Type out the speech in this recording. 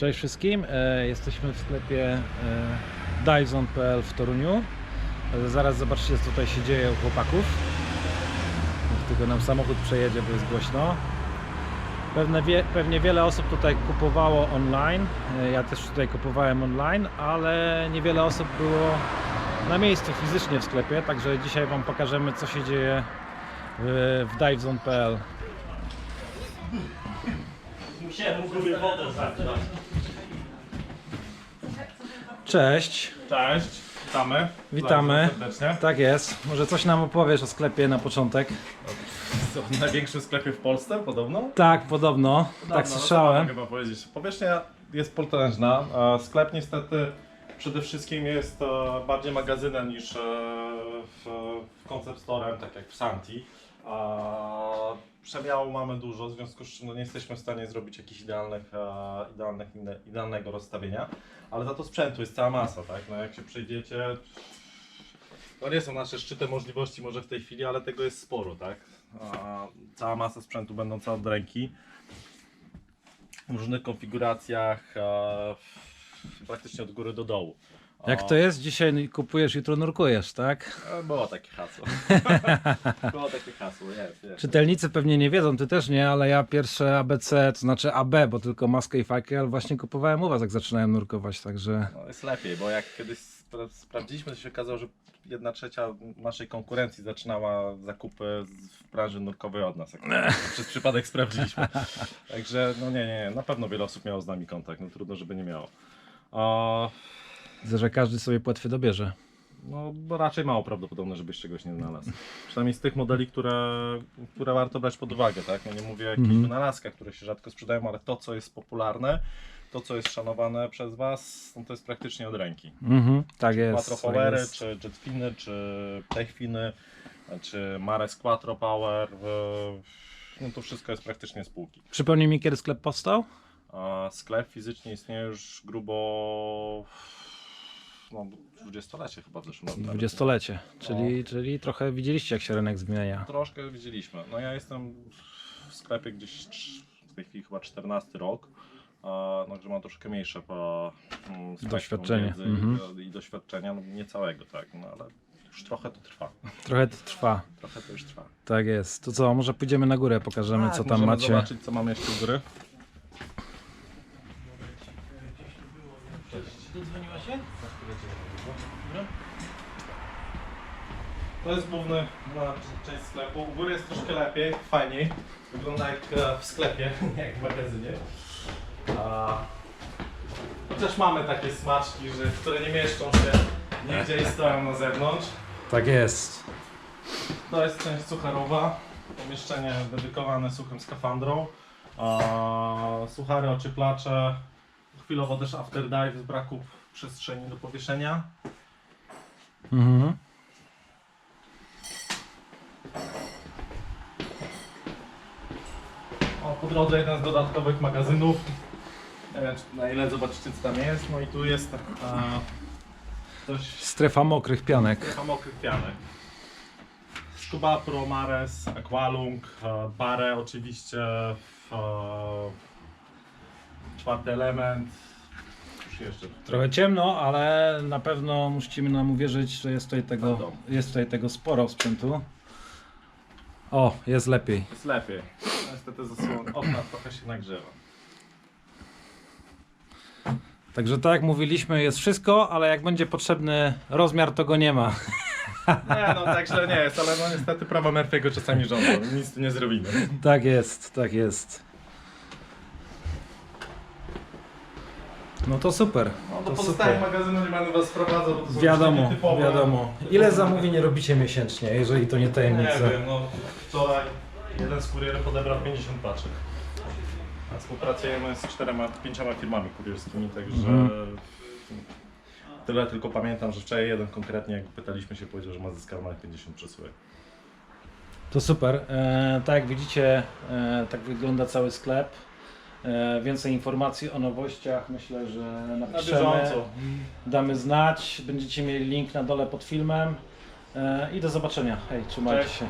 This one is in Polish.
Cześć wszystkim, e, jesteśmy w sklepie e, Dyson.pl w Toruniu. E, zaraz zobaczycie co tutaj się dzieje u chłopaków. Niech tylko nam samochód przejedzie, bo jest głośno. Pewne wie, pewnie wiele osób tutaj kupowało online. Ja też tutaj kupowałem online, ale niewiele osób było na miejscu fizycznie w sklepie, także dzisiaj Wam pokażemy co się dzieje w, w. Musiałem wodę zagrać. Cześć, Cześć, witamy. Witamy. Bardzo serdecznie. tak jest. Może coś nam opowiesz o sklepie na początek? Co, w największym sklepie w Polsce podobno? Tak, podobno. Podobno, tak no to słyszałem. Wam powiedzieć. Powierzchnia jest potężna. a Sklep niestety przede wszystkim jest e, bardziej magazynem niż e, w, w concept storem, tak jak w Santi. A Przemiału mamy dużo, w związku z czym no, nie jesteśmy w stanie zrobić jakichś idealnych, e, idealnych, idealnego rozstawienia, ale za to sprzętu jest cała masa, tak? No, jak się przejdziecie, to nie są nasze szczyte możliwości może w tej chwili, ale tego jest sporo, tak? Cała masa sprzętu będąca od ręki w różnych konfiguracjach, e, praktycznie od góry do dołu. Jak to jest? Dzisiaj kupujesz, jutro nurkujesz, tak? E, Było takie hasło. Było takie hasło, jest, jest. Czytelnicy pewnie nie wiedzą, ty też nie, ale ja pierwsze ABC, to znaczy AB, bo tylko maskę i fajkę, ale właśnie kupowałem u was, jak zaczynałem nurkować, także... No, jest lepiej, bo jak kiedyś spra- sprawdziliśmy, to się okazało, że jedna trzecia naszej konkurencji zaczynała zakupy z- w branży nurkowej od nas. Jak przez przypadek sprawdziliśmy. Także no nie, nie, nie, na pewno wiele osób miało z nami kontakt, no trudno, żeby nie miało. O, Widzę, że każdy sobie płetwy dobierze. No, bo raczej mało prawdopodobne, żebyś czegoś nie znalazł. Przynajmniej z tych modeli, które, które warto brać pod uwagę, tak? No nie mówię o jakichś Mhm. wynalazkach, które się rzadko sprzedają, ale to, co jest popularne, to, co jest szanowane przez Was, no to jest praktycznie od ręki. Mhm, tak jest. Quattro tak czy Jetfiny, czy Techfiny, czy Mares Quattro Power, no to wszystko jest praktycznie z półki. Przypomnij mi, kiedy sklep powstał? A sklep fizycznie istnieje już grubo no, 20-lecie chyba w zeszłym roku. Dwudziestolecie, czyli, czyli trochę widzieliście, jak się rynek zmienia. Troszkę widzieliśmy. No ja jestem w sklepie gdzieś w tej chwili chyba 14 rok. A, no, że mam troszkę mniejsze po mm, Doświadczenie, wiedzy mhm. i, i doświadczenia, no nie całego, tak, no ale już trochę to trwa. Trochę to trwa, Trochę to już trwa. tak jest. To co, może pójdziemy na górę, pokażemy Tak, co tam macie. zobaczyć co mamy jeszcze u góry. Dodzwoniła się? To jest główny główna część sklepu. U góry jest troszkę lepiej, fajniej. Wygląda jak e, w sklepie, nie jak w magazynie. A, chociaż mamy takie smaczki, że, które nie mieszczą się nigdzie i stoją na zewnątrz. Tak jest. To jest część sucharowa, pomieszczenie dedykowane suchym skafandrom. Suchary, ocieplacze, chwilowo też afterdive z braku przestrzeni do powieszenia. Mhm. O, po drodze jeden z dodatkowych magazynów. Nie wiem, czy na ile zobaczycie co tam jest. No i tu jest a, dość Strefa mokrych pianek. trochę mokrych pianek. Scuba Pro, Mares, Aqualung, e, Bare oczywiście, e, czwarty element. Jeszcze. Trochę ciemno, ale na pewno musimy nam uwierzyć, że jest tutaj tego, Będą. jest tutaj tego sporo sprzętu. O, jest lepiej. Jest lepiej. Niestety zasłon okna trochę się nagrzewa. Także tak jak mówiliśmy, jest wszystko, ale jak będzie potrzebny rozmiar, to go nie ma. Nie no, tak źle nie jest, ale no niestety prawa Murphy'ego czasami rządzą. Nic tu nie zrobimy. Tak jest, tak jest. No to super. No To do pozostałych super. magazynów nie będę was sprowadzał, bo to są Wiadomo, takie typowe. wiadomo. Ile zamówień robicie miesięcznie, jeżeli to nie Nie tajemnica? wiem, no wczoraj jeden z kurierów odebrał 50 paczek. A współpracujemy z czterema, pięcioma firmami kurierskimi, także Mhm. tyle tylko pamiętam, że wczoraj jeden konkretnie, jak pytaliśmy się, powiedział, że ma zyskane 50 przesyłek. To super. E, tak jak widzicie, e, tak wygląda cały sklep. E, więcej informacji o nowościach myślę, że Na napiszemy. bieżąco. Damy znać. Będziecie mieli link na dole pod filmem. E, I do zobaczenia. Hej, trzymajcie Cześć. się.